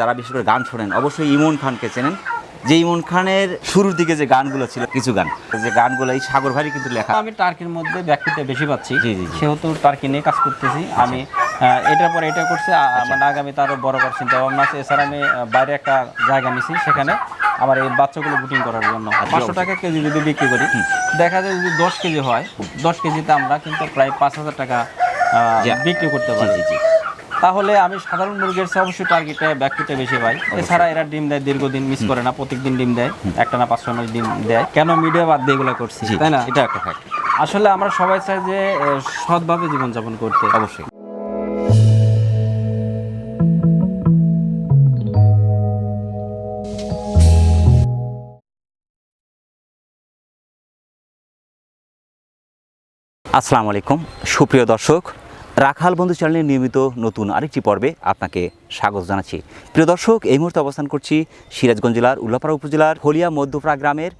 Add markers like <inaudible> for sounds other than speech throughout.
যারা বিশেষ করে গান শোনেন অবশ্যই ইমন খানকে চেনেন। যে ইমন খানের শুরুর দিকে যে গানগুলো ছিল কিছু গান। যে গানগুলো এই সাগর ভারী কিন্তু লেখা। আমি টার্কির মধ্যে ব্যাকপিটা বেশি পাচ্ছি। সেহেতু টার্কি নিয়ে কাজ করতেছি। আমি এটার পরে এটা করছি আ- মানে আগামী তারও বড় করার চিন্তা ভাবনা আছে। এছাড়া আমি বাইরে একটা জায়গা নিছি সেখানে আমার এই বাচ্চাগুলো বুকিং করার জন্য। পাঁচশো টাকা কেজি যদি বিক্রি করি দেখা যায় যদি দশ কেজি হয় দশ কেজিতে আমরা কিন্তু প্রায় পাঁচ হাজার টাকা বিক্রি করতে পারি। তাহলে আমি সাধারণ মুরগির চেয়ে অবশ্যই টার্গেটে ব্যাকপিটা বেশি পাই এছাড়া এরা ডিম দেয় দীর্ঘদিন মিস করে না প্রত্যেকদিন ডিম দেয়। একটা না পাঁচশো ডিম দেয়। কেন মিডিয়া বাদ দিয়ে এগুলো করছি? তাই না? এটা একটা ফ্যাক্ট আসলে আমরা সবাই চাই যে সৎভাবে জীবনযাপন করতে। অবশ্যই। আসসালামু আলাইকুম। সুপ্রিয় দর্শক রাখাল বন্ধু চ্যানেলের নিয়মিত নতুন আরেকটি পর্বে আপনাকে স্বাগত জানাচ্ছি। প্রিয় দর্শক, এই মুহূর্তে অবস্থান করছি সিরাজগঞ্জ জেলার উল্লাপাড়া উপজেলার হলিয়া মধ্যপাড়া গ্রামের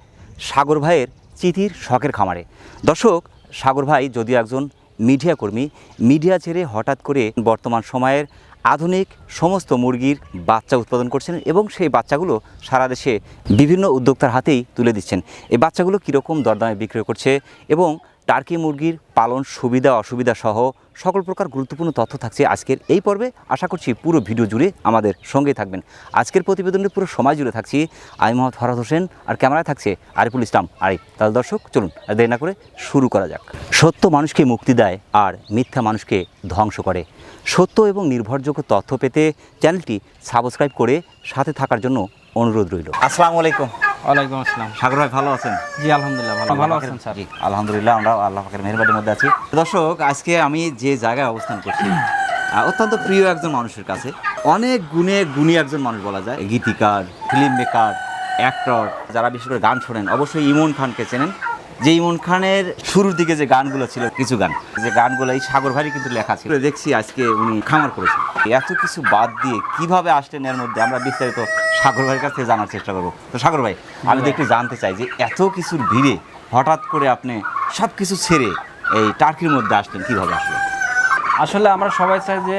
সাগর ভাইয়ের চিতির শখের খামারে। দর্শক, সাগর ভাই যদিও একজন মিডিয়া কর্মী, মিডিয়া ছেড়ে হঠাৎ করে বর্তমান সময়ের আধুনিক সমস্ত মুরগির বাচ্চা উৎপাদন করছেন এবং সেই বাচ্চাগুলো সারা দেশে বিভিন্ন উদ্যোক্তার হাতেই তুলে দিচ্ছেন। এই বাচ্চাগুলো কীরকম দরদামে বিক্রয় করছে এবং টার্কি মুরগির পালন সুবিধা, অসুবিধা সহ সকল প্রকার গুরুত্বপূর্ণ তথ্য থাকছে আজকের এই পর্বে। আশা করছি পুরো ভিডিও জুড়ে আমাদের সঙ্গেই থাকবেন। আজকের প্রতিবেদনের পুরো সময় জুড়ে থাকছি আমি মোহাম্মদ ফরাদ হোসেন, আর ক্যামেরায় থাকছে আরিফুল ইসলাম। আরিফ, তাহলে দর্শক, চলুন দেরি না করে শুরু করা যাক। সত্য মানুষকে মুক্তি দেয়, আর মিথ্যা মানুষকে ধ্বংস করে। সত্য এবং নির্ভরযোগ্য তথ্য পেতে চ্যানেলটি সাবস্ক্রাইব করে সাথে থাকার জন্য অনুরোধ রইল। আসসালামু আলাইকুম। ওয়ালাইকুম আসসালাম। সাগর ভাই ভালো আছেন? জি আলহামদুলিল্লাহ ভালো। ভালো আছেন স্যার। জি আলহামদুলিল্লাহ আমরা আল্লাহ পাকের মেহরবানির মধ্যে আছি। দর্শক আজকে আমি যে জায়গায় অবস্থান করছি অত্যন্ত প্রিয় একজন মানুষের কাছে। অনেক গুণে গুণী একজন মানুষ বলা যায়। গীতিকার ফিল্ম মেকার অ্যাক্টর যারা বিশেষ করে গান শোনেন অবশ্যই ইমন খানকে চেনেন। যে ইমন খানের শুরুর দিকে যে গানগুলো ছিল কিছু গান। যে গানগুলো এই সাগর ভারী কিন্তু লেখা ছিল। দেখছি আজকে উনি খামার করেছেন। এত কিছু বাদ দিয়ে কীভাবে আসলেন এর মধ্যে? আমরা বিস্তারিত সাগর ভাইয়ের কাছ থেকে জানার চেষ্টা করব। তো সাগর ভাই, আমি তো একটু জানতে চাই যে এত কিছুর ভিড়ে হঠাৎ করে আপনি সব কিছু ছেড়ে এই টার্কির মধ্যে আসলেন, কীভাবে আসলেন? আসলে আমরা সবাই চাই যে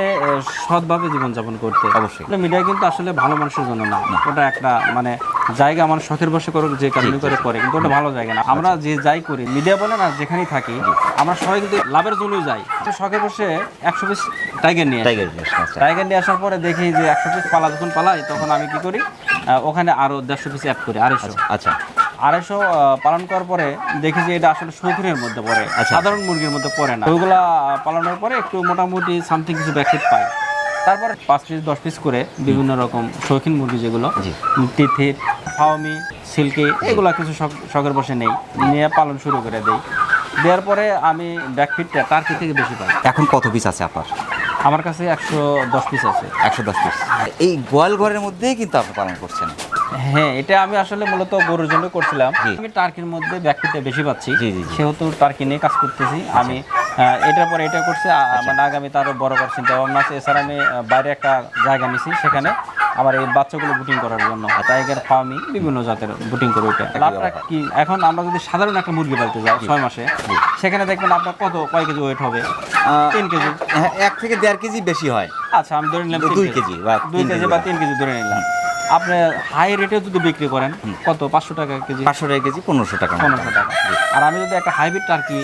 সৎভাবে জীবনযাপন করতে। অবশ্যই। মিডিয়া কিন্তু আসলে ভালো মানুষের জন্য না। ওটা একটা মানে জায়গা আমার শখের বসে করুক যে কারণে করে করে কিন্তু ওটা ভালো জায়গা না। আমরা যে যাই করি মিডিয়া বলে না যেখানেই থাকি আমরা সবাই কিন্তু লাভের জন্যই যাই। তো শখের বসে একশো পিস টাইগার নিয়ে টাইগার আচ্ছা। টাইগার নিয়ে আসার পরে দেখি যে একশো পিস পালা যখন পালাই তখন আমি কি করি ওখানে আরও দেড়শো পিস অ্যাড করি আড়াইশো। আচ্ছা। আড়াইশো পালন করার পরে দেখি যে এটা আসলে শৌখিনের মধ্যে পড়ে। আচ্ছা। সাধারণ মুরগির মধ্যে পড়ে না। ওইগুলা পালনের পরে একটু মোটামুটি সামথিং কিছু ব্যাকফিট পাই। তারপরে পাঁচ পিস দশ পিস করে বিভিন্ন রকম শৌখিন মুরগি যেগুলো। তিথির ফাওমি সিল্কি এগুলা কিছু শখ- শখের বসে নেই। নিয়ে পালন শুরু করে দেই। দেওয়ার পরে আমি ব্যাকফিটটা টার্কি থেকে বেশি পাই। এখন কত পিস আছে আপনার? আমার কাছে একশো দশ পিস আছে। একশো দশ পিস এই গোয়াল ঘরের মধ্যেই কিন্তু আপনি পালন করছেন। হ্যাঁ এটা আমি আসলে মূলত গরুর জন্য করছিলাম। আমি টার্কির মধ্যে ব্যাকপিটা বেশি পাচ্ছি। সেহেতু টার্কি নিয়ে কাজ করতেছি। আমি এটার পরে এটা করছি। আ- মানে আগামী তারও বড় করার চিন্তা ভাবনা আছে। এছাড়া আমি বাইরে একটা জায়গা নিছি। সেখানে আমার এই বাচ্চাগুলো বুটিং করার জন্য। টাইগার ফার্মি বিভিন্ন জাতের বুটিং করে ওইটা লাভটা কি? এখন আমরা যদি সাধারণ একটা মুরগি পালতে যাই ছয় মাসে সেখানে দেখবেন আপনার কত কয় কেজি ওয়েট হবে? তিন কেজি। হ্যাঁ, এক থেকে দেড় কেজি বেশি হয়। আচ্ছা আমি ধরে নিলাম দুই কেজি। বা দুই কেজি বা তিন কেজি ধরে নিলাম। আপনি হাই রেটে যদি বিক্রি করেন কত? পাঁচশো টাকা কেজি? পাঁচশো টাকা কেজি পনেরোশো টাকা পনেরোশো টাকা। আর আমি যদি একটা হাইব্রিড টার্কি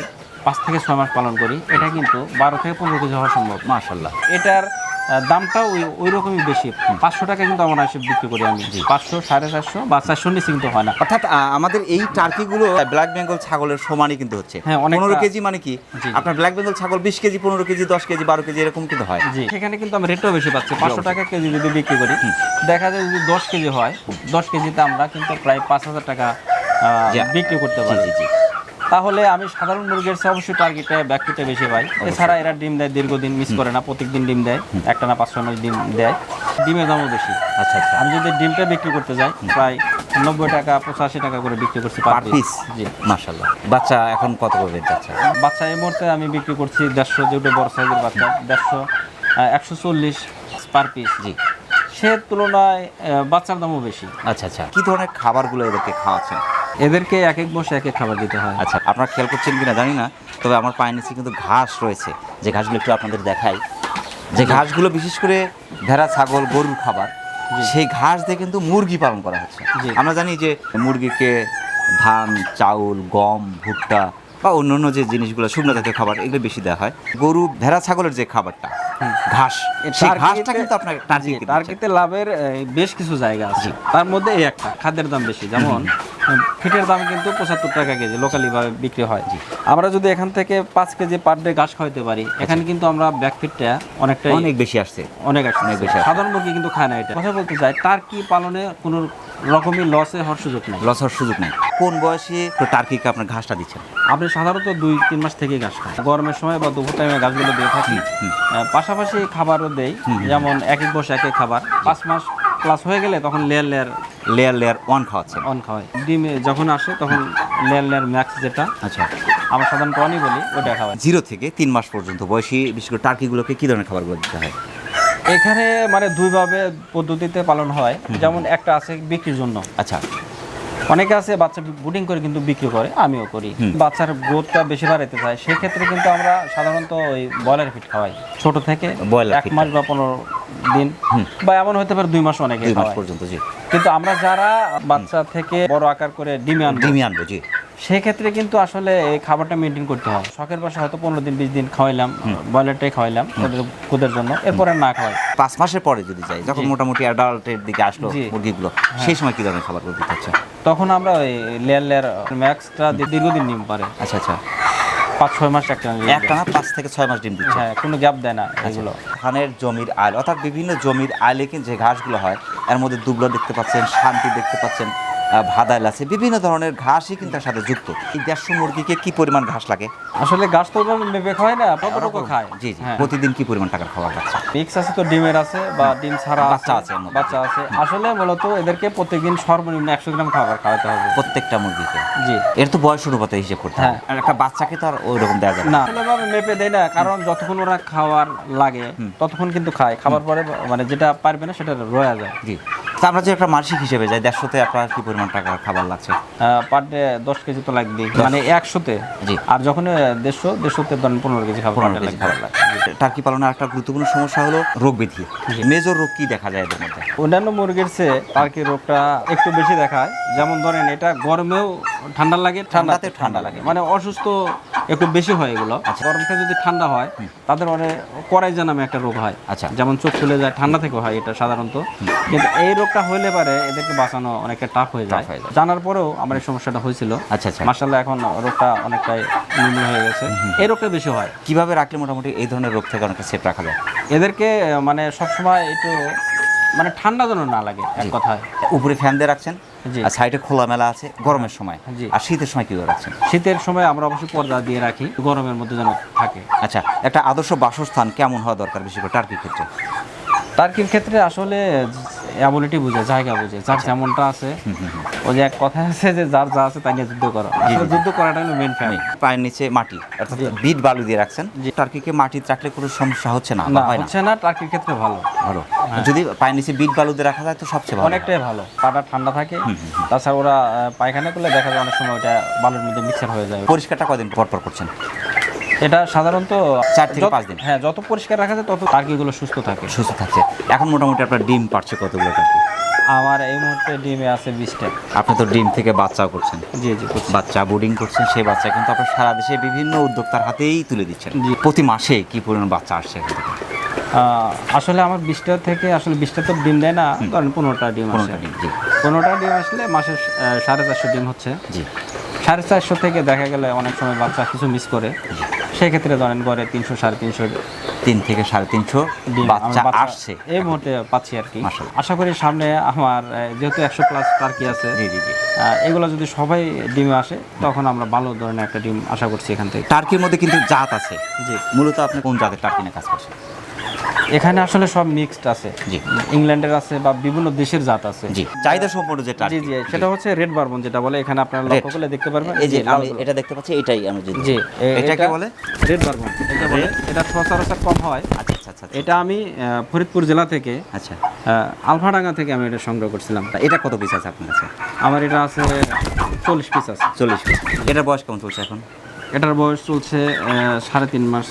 পাঁচ থেকে ছয় মাস পালন করি এটা কিন্তু বারো থেকে পনেরো কেজি হওয়া সম্ভব। মাশাল্লাহ। এটার দামটাও ওই ওই রকমই বেশি পাঁচশো টাকা কিন্তু আমার বিক্রি করি আমি। পাঁচশো সাড়ে চারশো বা চারশো নিচে কিন্তু হয় না। অর্থাৎ আমাদের এই টার্কিগুলো ব্ল্যাক বেঙ্গল ছাগলের সমানই কিন্তু হচ্ছে। হ্যাঁ, পনেরো কেজি মানে কি? আপনার ব্ল্যাক বেঙ্গল ছাগল বিশ কেজি পনেরো কেজি দশ কেজি বারো কেজি এরকম কিন্তু হয়। জি। সেখানে কিন্তু আমি রেটও বেশি পাচ্ছি। পাঁচশো টাকা কেজি যদি বিক্রি করি দেখা যায় যদি দশ কেজি হয় দশ কেজিতে আমরা কিন্তু প্রায় পাঁচ হাজার টাকা বিক্রি করতে পারি। তাহলে আমি সাধারণ মুরগির চেয়ে অবশ্যই টার্গেটে ব্যাকপিটা বেশি পাই এছাড়া এরা ডিম দেয় দীর্ঘদিন মিস করে না প্রত্যেকদিন ডিম দেয়। একটা না পাঁচশো মাস ডিম দেয়। ডিমের দামও বেশি। আচ্ছা আচ্ছা। আমি যদি ডিমটা বিক্রি করতে যাই প্রায় নব্বই টাকা পঁচাশি টাকা করে বিক্রি করছি পার পিস জি। মাশাল্লাহ বাচ্চা এখন কত করে বাচ্চা? বাচ্চা এই মুহূর্তে আমি বিক্রি করছি দেড়শো যেটা বড় সাইজের বাচ্চা দেড়শো একশো চল্লিশ পার পিস জি। সে তুলনায় বাচ্চার দামও বেশি। আচ্ছা আচ্ছা। কী ধরনের খাবারগুলো এদেরকে খাওয়াচ্ছেন? এদেরকে এক এক বসে এক এক খাবার দিতে হয়। আচ্ছা আপনারা খেয়াল করছেন কি না জানি না তবে আমার পায়ের নিচে কিন্তু ঘাস রয়েছে। যে ঘাসগুলো একটু আপনাদের দেখাই। যে ঘাসগুলো বিশেষ করে ভেড়া ছাগল গরুর খাবার সেই ঘাস দিয়ে কিন্তু মুরগি পালন করা হচ্ছে। আমরা জানি যে মুরগিকে ধান চাউল গম ভুট্টা বা অন্যান্য যে জিনিসগুলো শুকনো জাতীয় খাবার এগুলো বেশি দেওয়া হয়। গরু ভেড়া ছাগলের যে খাবারটা ঘাস সেই ঘাসটা কিন্তু আপনার টার্কিতে লাভের বেশ কিছু জায়গা আছে। তার মধ্যে এই একটা খাদ্যের দাম বেশি। যেমন ফিটের দাম কিন্তু পঁচাত্তর টাকা কেজি লোকালি ভাবে বিক্রি হয়। আমরা যদি এখান থেকে পাঁচ কেজি পার ডে ঘাস খাওয়াতে পারি এখানে কিন্তু আমরা ব্যাক ফিটটা অনেকটাই অনেক বেশি আসছে। অনেক আসছে। অনেক বেশি সাধারণ মুরগি কিন্তু খায় না এটা। কথা বলতে চাই টার্কি পালনে কোনো রকমই লসে হওয়ার সুযোগ নেই। লস হওয়ার সুযোগ নেই। কোন বয়সে টার্কিকে আপনার ঘাসটা দিচ্ছেন? আপনি সাধারণত দুই তিন মাস থেকেই ঘাস খান গরমের সময় বা দুপুর টাইমে গাছগুলো দিয়ে থাকি। পাশাপাশি খাবারও দেই। যেমন এক এক বসে এক এক খাবার। পাঁচ মাস প্লাস হয়ে গেলে তখন layer layer layer layer one খাওয়াচ্ছে অন খাওয়াই। ডিম যখন আসে তখন লেয়ার লেয়ার ম্যাক্স যেটা। আচ্ছা। আমরা সাধারণত অনই বলি ওটা খাওয়াই। জিরো থেকে তিন মাস পর্যন্ত বয়সী বিশেষ করে টার্কিগুলোকে কী ধরনের খাবারগুলো দিতে হয়? এখানে মানে দুইভাবে পদ্ধতিতে পালন হয়। যেমন একটা আছে বিক্রির জন্য। আচ্ছা। অনেকে আছে বাচ্চা বুডিং করে কিন্তু বিক্রি করে আমিও করি। বাচ্চার গ্রোথটা বেশি বাড়াতে চায় সেক্ষেত্রে কিন্তু আমরা সাধারণত ওই ব্রয়লার ফিট খাওয়াই। ছোট থেকে এক মাস বা পনেরো দিন বা এমন হতে পারে দুই মাস অনেকে পর্যন্ত কিন্তু আমরা যারা বাচ্চা থেকে বড় আকার করে ডিমে আনব ডিমি আনব জি। সেক্ষেত্রে কিন্তু আসলে এই খাবারটা মেনটেন করতে হয়। শখের পাশে হয়তো পনেরো দিন বিশ দিন খাওয়াইলাম ব্রয়লারটাই খাওয়াইলাম খুদের জন্য। এরপরে না খাওয়াই। পাঁচ মাসের পরে যদি যাই যখন মোটামুটি অ্যাডাল্টের দিকে আসলো জি। হ্যাঁ। মুরগিগুলো সেই সময় কি ধরনের খাবারগুলো দিতে হচ্ছে? তখন আমরা ওই লেয়ার লেয়ার ম্যাক্সটা দীর্ঘদিন ডিম পারে আচ্ছা আচ্ছা। পাঁচ ছয় মাস একটা একটা না পাঁচ থেকে ছয় মাস ডিম দিচ্ছে। হ্যাঁ কোনো গ্যাপ দেয় না এগুলো। ধানের জমির আইল অর্থাৎ বিভিন্ন জমির কিন্তু যে ঘাসগুলো হয় এর মধ্যে দুবলা দেখতে পাচ্ছেন শান্তি দেখতে পাচ্ছেন ভাদাইল আছে। বিভিন্ন ধরনের ঘাসই কিন্তু তার সাথে যুক্ত। এই দেড়শো মুরগিকে কি পরিমাণ ঘাস লাগে? আসলে গাছ তো মেপে খায় না কতটুকু খায়। জি জি। হ্যাঁ। প্রতিদিন কি পরিমাণ টাকার খাবার লাগছে মিক্স আছে তো ডিমের আছে বা ডিম ছাড়া বাচ্চা আছে বাচ্চা আছে। আসলে মূলত এদেরকে প্রত্যেকদিন সর্বনিম্ন একশো গ্রাম খাবার খাওয়াতে হবে। প্রত্যেকটা মুরগিকে? জি। এর তো বয়স অনুপাতে হিসেব করতে হয় হ্যাঁ। আর একটা বাচ্চাকে তো আর ওই রকম দেওয়া যাবে না। ভাবে মেপে দেয় না কারণ যতক্ষণ ওরা খাওয়ার লাগে ততক্ষণ কিন্তু খায়। খাবার পরে মানে যেটা পারবে না সেটা রয়ে যায়। জি। তা আমরা যে একটা মাসিক হিসেবে যাই দেড়শোতে আপনার কি পরিমাণ টাকা খাবার লাগছে? পার ডে দশ কেজি তো লাগবে মানে একশোতে। জি। আর যখন দেড়শো দেড়শোতে ধরেন পনেরো কেজি খাবার পনেরো কেজি লাগবে। খাবার লাগছে টার্কি পালনের একটা গুরুত্বপূর্ণ সমস্যা হলো রোগ ব্যাধি মেজর রোগ কি দেখা যায় এদের মধ্যে? অন্যান্য মুরগির চেয়ে টার্কি রোগটা একটু বেশি দেখায় যেমন ধরেন এটা গরমেও ঠান্ডা লাগে ঠান্ডাতে ঠান্ডা লাগে। মানে অসুস্থ একটু বেশি হয় এগুলো। গরমটা যদি ঠান্ডা হয় তাদের অনেক করাইজা নামে একটা রোগ হয়। আচ্ছা। যেমন চোখ চলে যায় ঠান্ডা থেকে হয় এটা সাধারণত। কিন্তু এই রোগটা হইলে পারে এদেরকে বাঁচানো অনেকটা টাফ হয়ে যায়। জানার পরেও আমার এই সমস্যাটা হয়েছিল। আচ্ছা আচ্ছা। মার্শাল্লাহ এখন রোগটা অনেকটাই নির্মূল হয়ে গেছে। এই রোগটা বেশি হয়। কীভাবে রাখলে মোটামুটি এই ধরনের রোগ থেকে অনেকটা সেফ রাখা যায়? এদেরকে মানে সবসময় একটু মানে ঠান্ডা যেন না লাগে এক কথায়। উপরে ফ্যান দিয়ে রাখছেন জি। আর সাইডে খোলামেলা আছে গরমের সময়। জি। আর শীতের সময় কীভাবে রাখছেন? শীতের সময় আমরা অবশ্যই পর্দা দিয়ে রাখি গরমের মধ্যে যেন থাকে। আচ্ছা একটা আদর্শ বাসস্থান কেমন হওয়া দরকার বিশেষ করে টার্কির ক্ষেত্রে? টার্কির ক্ষেত্রে আসলে অ্যাবিলিটি বুঝে জায়গা বুঝে যার যেমনটা আছে ওই যে এক কথা আছে যে যার যা আছে তাই নিয়ে যুদ্ধ করো। যুদ্ধ করাটা হলো মেন ফ্যামিলি পায়ের নিচে মাটি অর্থাৎ বিট বালু দিয়ে রাখছেন। যে টার্কিকে মাটি রাখলে কোনো সমস্যা হচ্ছে না না হচ্ছে না টার্কির ক্ষেত্রে ভালো। ভালো। যদি পায়ের নিচে বিট বালু দিয়ে রাখা যায় তো সবচেয়ে ভালো। অনেকটাই ভালো। পাটা ঠান্ডা থাকে। তাছাড়া ওরা পায়খানা করলে দেখা যায় অনেক সময় ওটা বালুর মধ্যে মিক্সার হয়ে যায়। পরিষ্কারটা কদিন পর পর করছেন? এটা সাধারণত চার থেকে পাঁচ দিন। হ্যাঁ যত পরিষ্কার রাখা যায় তত টার্কিগুলো সুস্থ থাকে। সুস্থ থাকছে এখন মোটামুটি আপনার ডিম পাচ্ছে কতগুলো টার্কি? আমার এই মুহূর্তে ডিমে আছে বিশটা। আপনি তো ডিম থেকে বাচ্চাও করছেন। জি জি বাচ্চা বোর্ডিং করছেন সেই বাচ্চা কিন্তু আপনার সারা দেশে বিভিন্ন উদ্যোক্তার হাতেই তুলে দিচ্ছেন। প্রতি মাসে কি পরিমাণ বাচ্চা আসছে আসলে আমার বিশটা থেকে আসলে বিশটা তো ডিম দেয় না ধরেন পনেরোটা ডিম আসে। পনেরোটা ডিম জি। পনেরোটা ডিম আসলে মাসে সাড়ে চারশো ডিম হচ্ছে। জি। সাড়ে চারশো থেকে দেখা গেলে অনেক সময় বাচ্চা কিছু মিস করে। সেক্ষেত্রে ধরেন গড়ে তিনশো সাড়ে তিনশো তিন থেকে সাড়ে তিনশো বাচ্চা আসছে। এই মুহূর্তে পাচ্ছি আর কি। আশা করি সামনে আমার যেহেতু একশো প্লাস টার্কি আছে জি জি জি। এগুলো যদি সবাই ডিমে আসে তখন আমরা ভালো ধরনের একটা ডিম আশা করছি এখান থেকে। টার্কির মধ্যে কিন্তু জাত আছে। জি। মূলত আপনি কোন জাতের টার্কি নিয়ে কাজ করছেন? এখানে আসলে সব মিক্সড আছে। জি। ইংল্যান্ডের আছে বা বিভিন্ন দেশের জাত আছে। জি। চাহিদা সম্পূর্ণ যে জি জি সেটা হচ্ছে রেড বারবন যেটা বলে। এখানে আপনারা লক্ষ্য করলে দেখতে পারবেন। এই যে আমি এটা দেখতে পাচ্ছি এটাই আমি যদি জি এ- এটাকে বলে? রেড বারবন এটা বলে এটা সচরাচর কম হয়। আচ্ছা আচ্ছা আচ্ছা আচ্ছা। এটা আমি ফরিদপুর জেলা থেকে আচ্ছা। আলফাডাঙ্গা থেকে আমি এটা সংগ্রহ করছিলাম। এটা কত পিস আছে আপনার কাছে? আমার এটা আছে চল্লিশ পিস আছে। চল্লিশ পিস এটার বয়স কেমন চলছে এখন? এটার বয়স চলছে সাড়ে তিন মাস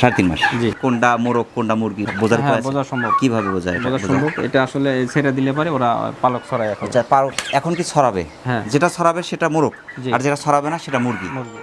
সাড়ে তিন মাস। কোনটা মোরগ কোনটা মুরগি বোঝার হ্যাঁ? বোঝা সম্ভব। কীভাবে? বোঝা বোঝা- সম্ভব। এটা আসলে ছেড়ে দিলে পারে ওরা পালক ছড়ায় এখন। পালক এখন কি ছড়াবে? হ্যাঁ। যেটা ছড়াবে সেটা মোরগ আর যেটা ছড়াবে না সেটা মুরগি। মুরগি।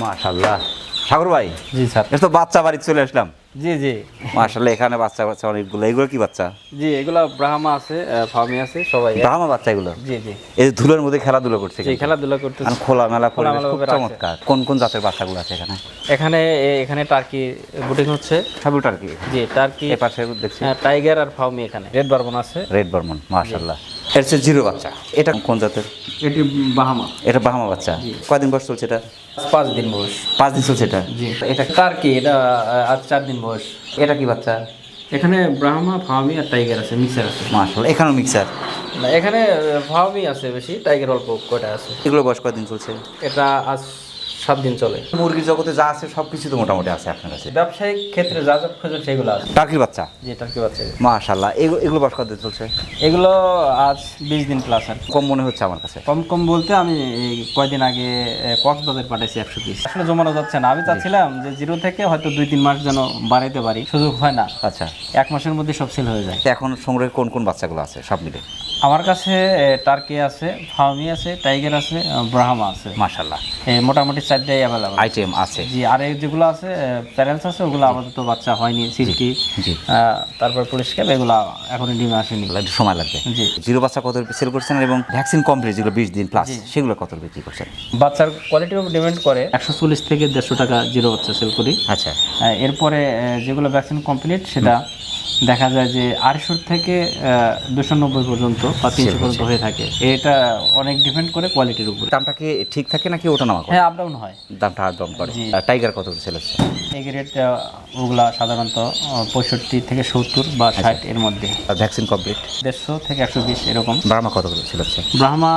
মাশাল্লাহ সাগর ভাই জি স্যার। এটা তো বাচ্চা বাড়ি চলে আসলাম। জি জি। মাশাল্লাহ এখানে বাচ্চা বাচ্চা অনেকগুলো। এগুলো কি বাচ্চা? জি এগুলা ব্রাহ্মা আছে ফার্মি আছে সবাই ব্রাহ্মা বাচ্চা এগুলো? জি জি। এই যে ধুলোর মধ্যে খেলাধুলো করছে জি। খেলাধুলা করতে আর খোলা মেলা পরিবেশ খোলামেলা খুব চমৎকার। কোন কোন জাতের বাচ্চাগুলো আছে এখানে? এখানে এখানে টার্কি বুটিং হচ্ছে। সাবুটার কি জি টার্কি এ পাশে দেখছি। হ্যাঁ, টাইগার আর ফার্মি এখানে। রেড বারবন আছে। রেড বর্মন মাশাল্লাহ এর হচ্ছে জিরো বাচ্চা। এটা কোন জাতের? এটি বাহামা। এটা বাহামা বাচ্চা। কয়দিন বয়স চলছে এটা? পাঁচ দিন বয়স। পাঁচ দিন চলছে এটা? জি। এটা টার্কি এটা আহ, আজ চার দিন বয়স। এটা কি বাচ্চা? এখানে ব্রাহ্মা ফার্মি আর টাইগার আছে মিক্সার আছে। মাশাল্লাহ এখানেও মিক্সার। না এখানে ফার্মি আছে বেশি টাইগার অল্প কয়টা আছে। এগুলো বয়স কয়দিন চলছে? এটা আজ সাত দিন চলে। মুরগির জগতে যা আছে সব কিছু তো মোটামুটি আছে আপনার কাছে। ব্যবসায়িক ক্ষেত্রে যা যা খোঁজেন সেগুলো আছে। টার্কির বাচ্চা? জি টার্কি বাচ্চা। মাশাল্লাহ এগুলো এগুলো বয়স কতদিন চলছে? এগুলো আজ বিশ দিন প্লাস আর কম মনে হচ্ছে আমার কাছে। কম কম বলতে আমি এই কয়দিন আগে কক্সবাজার পাঠাইছি একশো পিস আসলে জমানো যাচ্ছে না। আমি চাচ্ছিলাম যে জিরো থেকে হয়তো দুই তিন মাস যেন বাড়াইতে পারি। সুযোগ হয় না। আচ্ছা। এক মাসের মধ্যে সব সেল হয়ে যায়। এখন সংগ্রহে কোন কোন বাচ্চাগুলো আছে? সব মিলে। আমার কাছে টার্কি আছে ফার্মি আছে টাইগার আছে ব্রাহ্মা আছে। মাশাল্লাহ এই মোটামুটি চারটাই অ্যাভেলেবল আইটেম আছে। জি আর এই যেগুলো আছে প্যারেন্টস আছে ওগুলো আপাতত বাচ্চা হয়নি সিল্কি। জি। তারপর পরিষ্কার এগুলো এখনও ডিম আসেনি। একটু সময় লাগবে। জি। জিরো বাচ্চা কত সেল করছেন এবং ভ্যাকসিন কমপ্লিট যেগুলো বিশ দিন প্লাস সেগুলো কত বিক্রি করছেন? বাচ্চার কোয়ালিটির উপর ডিপেন্ড করে একশো চল্লিশ থেকে দেড়শো টাকা জিরো বাচ্চা সেল করি। আচ্ছা। এরপরে যেগুলো ভ্যাকসিন কমপ্লিট সেটা দেখা যায় যে আড়াইশোর থেকে দুশো নব্বই পর্যন্ত বা তিনশো পর্যন্ত হয়ে থাকে। এটা অনেক ডিপেন্ড করে কোয়ালিটির উপরে। দামটা কি ঠিক থাকে নাকি ওটা নামা করে? হ্যাঁ আপ ডাউন হয়। দামটা দাম করে। টাইগার কত সেল হচ্ছে? এই রেট ওগুলা সাধারণত পঁয়ষট্টি থেকে সত্তর বা ষাট এর মধ্যে। ভ্যাকসিন কমপ্লিট দেড়শো থেকে একশো বিশ এরকম। ব্রাহ্মা কত করে সেল হচ্ছে? ব্রাহ্মা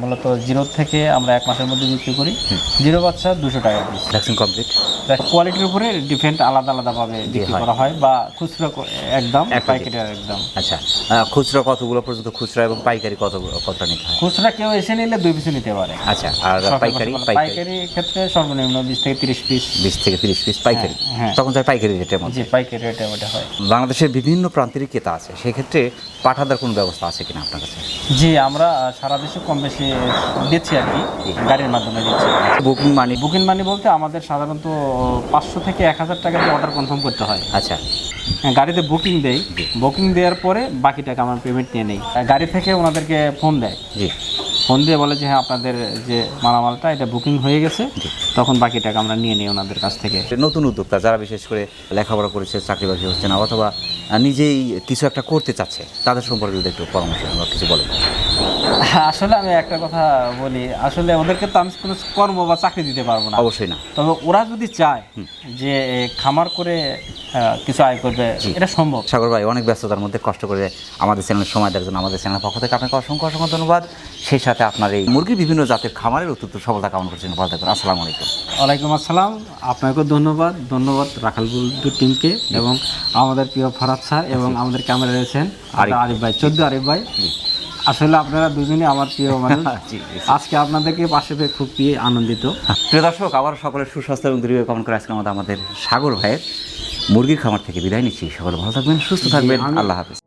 মূলত জিরো থেকে আমরা এক মাসের মধ্যে বিক্রি করি। জিরো বাচ্চা দুশো টাকা ভ্যাকসিন কমপ্লিট কোয়ালিটির উপরে ডিফেন্ট আলাদা আলাদাভাবে বিক্রি করা হয় বা খুচরো একদম এক পাইকারি আর একদম। আচ্ছা খুচরা কতগুলো পর্যন্ত খুচরা এবং পাইকারি কত কতটা নিতে হয়? খুচরা কেউ এসে নিলে দুই পিসে নিতে পারে। আচ্ছা আর পাইকারি পাইকারি? ক্ষেত্রে সর্বনিম্ন বিশ থেকে তিরিশ পিস। বিশ থেকে তিরিশ পিস পাইকারি? হ্যাঁ। তখন যায় পাইকারি রেটের মধ্যে। পাইকারি রেটে ওটা হয়। বাংলাদেশের বিভিন্ন প্রান্তেরই ক্রেতা আছে সেক্ষেত্রে পাঠাদার কোনো ব্যবস্থা আছে কিনা আপনার কাছে? জি আমরা সারা দেশে কম বেশি দিচ্ছি আর কি গাড়ির মাধ্যমে দিচ্ছি। Booking money? বুকিং মানি বলতে আমাদের সাধারণত পাঁচশো থেকে এক হাজার টাকা দিয়ে অর্ডার কনফার্ম করতে হয়। আচ্ছা। হ্যাঁ, গাড়িতে বুকিং দেই। বুকিং দেওয়ার পরে বাকি টাকা আমার পেমেন্ট নিয়ে নেই। গাড়ি থেকে ওনাদেরকে ফোন দেয়। জি। ফোন দিয়ে বলে যে হ্যাঁ আপনাদের যে মালামালটা এটা বুকিং হয়ে গেছে। তখন বাকি টাকা আমরা নিয়ে নিই ওনাদের কাছ থেকে। নতুন উদ্যোক্তা যারা বিশেষ করে লেখাপড়া করেছে চাকরি বাকরি হচ্ছে না অথবা নিজেই কিছু একটা করতে চাচ্ছে তাদের সম্পর্কে যদি একটু পরামর্শ আমরা কিছু বলেন। আসলে আমি একটা কথা বলি আসলে ওদেরকে তো আমি কোনো কর্ম বা চাকরি দিতে পারব না। অবশ্যই না। তবে ওরা যদি চায় যে খামার করে কিছু আয় করবে এটা সম্ভব। সাগর ভাই অনেক ব্যস্ততার মধ্যে কষ্ট করে আমাদের চ্যানেলের সময় দেওয়ার জন্য আমাদের চ্যানেলের পক্ষ থেকে আপনাকে অসংখ্য অসংখ্য ধন্যবাদ। সেই সাথে আপনার এই মুরগির বিভিন্ন জাতের খামারের অত্যন্ত সফলতা কামনা করছেন ভালো থাকুন আসসালামু আলাইকুম। ওয়ালাইকুম আসসালাম। আপনাকেও ধন্যবাদ। ধন্যবাদ রাখাল টিমকে এবং আমাদের প্রিয় ফরাদ স্যার এবং আমাদের ক্যামেরা রয়েছেন। আরিফ। ভাই চোদ্দ আরিফ ভাই। আসলে আপনারা দুজনে আমার প্রিয় মানুষ। <laughs> আজকে আপনাদেরকে পাশে পেয়ে খুব প্রিয় আনন্দিত। প্রিয় দর্শক আবার সকলের সুস্বাস্থ্য এবং দীর্ঘ কমন করে আজকে আমাদের আমাদের সাগর ভাইয়ের মুরগির খামার থেকে বিদায় নিচ্ছি। সকলে ভালো থাকবেন সুস্থ থাকবেন। আল্লাহ হাফিজ।